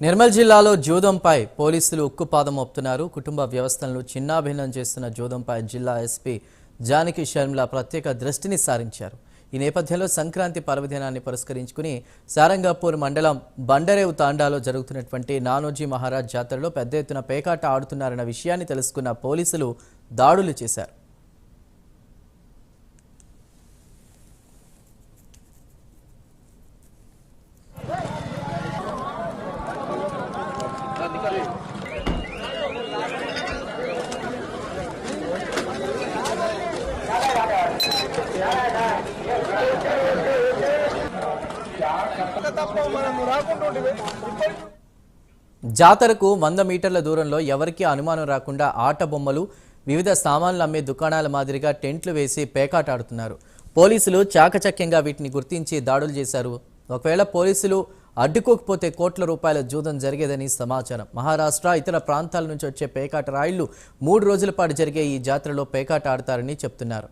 నిర్మల్ జిల్లాలో జూదంపై పోలీసులు ఉక్కుపాదం మోపుతున్నారు. కుటుంబ వ్యవస్థలను చిన్నాభిన్నం చేస్తున్న జూదంపై జిల్లా ఎస్పీ జానకి శర్మిల ప్రత్యేక దృష్టిని సారించారు. ఈ నేపథ్యంలో సంక్రాంతి పర్వదినాన్ని పురస్కరించుకుని సారంగాపూర్ మండలం బండరేవు తాండాలో జరుగుతున్నటువంటి నానోజీ మహారాజ్ జాతరలో పెద్ద ఎత్తున పేకాట ఆడుతున్నారన్న విషయాన్ని తెలుసుకున్న పోలీసులు దాడులు చేశారు. జాతరకు వంద మీటర్ల దూరంలో ఎవరికీ అనుమానం రాకుండా ఆట బొమ్మలు వివిధ సామాన్లు అమ్మే దుకాణాల మాదిరిగా టెంట్లు వేసి పేకాట ఆడుతున్నారు పోలీసులు చాకచక్యంగా వీటిని గుర్తించి దాడులు చేశారు. ఒకవేళ పోలీసులు అడ్డుకోకపోతే కోట్ల రూపాయల జూదం జరిగేదని సమాచారం. మహారాష్ట్ర ఇతర ప్రాంతాల నుంచి వచ్చే పేకాట రాయిళ్ళు మూడు రోజుల పాటు జరిగే ఈ జాతరలో పేకాట ఆడతారని చెప్తున్నారు.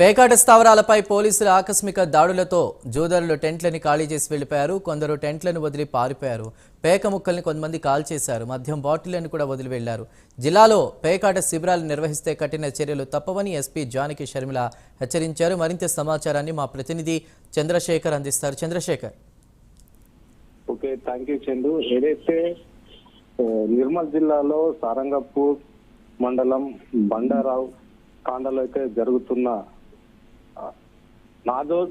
పేకాట స్థావరాలపై పోలీసులు ఆకస్మిక దాడులతో జూదరులు టెంట్లని ఖాళీ చేసి వెళ్ళిపోయారు కొందరు టెంట్లను వదిలి పారిపోయారు. పేక ముక్కల్ని కొంతమంది కాల్ చేశారు మద్యం బాటిళ్ళను కూడా వదిలి వెళ్ళారు జిల్లాలో పేకాట శిబిరాలు నిర్వహిస్తే కఠిన చర్యలు తప్పవని ఎస్పీ జానకి షర్మిల హెచ్చరించారు. మరింత సమాచారాన్ని మా ప్రతినిధి చంద్రశేఖర్ అందిస్తారు. Chandrashekar. Okay thank you Chandu. ఏదైతే నిర్మల్ జిల్లాలో సారంగపూర్ మండలం బండారావు కాండలో అయితే జరుగుతున్న ఆ,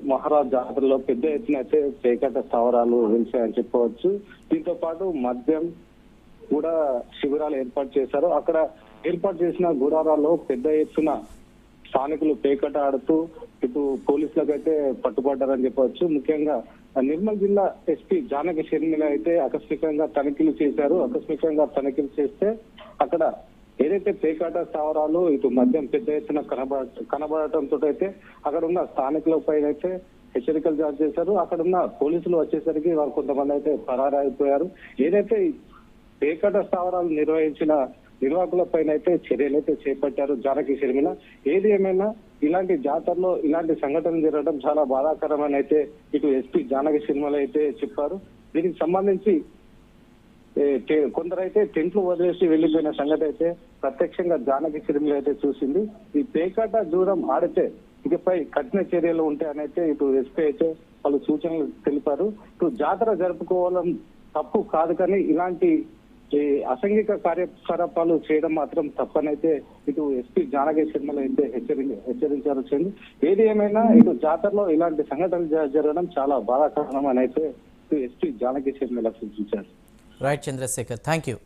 మహారాజ్ జాతరలో పెద్ద ఎత్తున అయితే పేకట స్థావరాలు వెలిసాయని చెప్పవచ్చు. దీంతో పాటు మద్యం కూడా శిబిరాలు ఏర్పాటు చేశారు. అక్కడ ఏర్పాటు చేసిన గుడారాల్లో పెద్ద ఎత్తున స్థానికులు పేకట ఆడుతూ ఇటు పోలీసులకు అయితే పట్టుబడ్డారని చెప్పవచ్చు. ముఖ్యంగా నిర్మల్ జిల్లా ఎస్పీ జానకి షర్మిల అయితే ఆకస్మికంగా తనిఖీలు చేశారు. ఆకస్మికంగా తనిఖీలు చేస్తే అక్కడ ఏదైతే పేకాట స్థావరాలు ఇటు మద్యం పెద్ద ఎత్తున కనబడ కనబడటంతో అయితే అక్కడ ఉన్న స్థానికుల పైన అయితే హెచ్చరికలు జారీ చేశారు. అక్కడ ఉన్న పోలీసులు వచ్చేసరికి వారు కొంతమంది అయితే పరారైపోయారు. ఏదైతే పేకాట స్థావరాలు నిర్వహించిన నిర్వాహకుల పైన అయితే చర్యలు అయితే చేపట్టారు జానకి షర్మిల ఏది ఏమైనా ఇలాంటి జాతరలో ఇలాంటి సంఘటనలు జరగడం చాలా బాధాకరమని అయితే ఇటు ఎస్పీ జానకి షర్మిల అయితే చెప్పారు. దీనికి సంబంధించి కొందరైతే టెంట్లు వదిలేసి వెళ్ళిపోయిన సంగతి అయితే ప్రత్యక్షంగా జానకి షర్మిల అయితే చూసింది. ఈ పేకాట దూరం ఆడితే ఇకపై కఠిన చర్యలు ఉంటాయనైతే ఇటు ఎస్పీ అయితే వాళ్ళు సూచనలు తెలిపారు. ఇటు జాతర జరుపుకోవడం తప్పు కాదు కానీ ఇలాంటి ఈ అసంఘిక కార్యకలాపాలు చేయడం మాత్రం తప్పనైతే ఇటు ఎస్పీ జానకి శర్మలు అయితే హెచ్చరి హెచ్చరించారు. వచ్చింది ఏది ఏమైనా ఇటు జాతరలో ఇలాంటి సంఘటనలు జరగడం చాలా బాధాకరణం అని అయితే ఎస్పీ జానకి శర్మల సూచించారు. Right Chandrasekhar thank you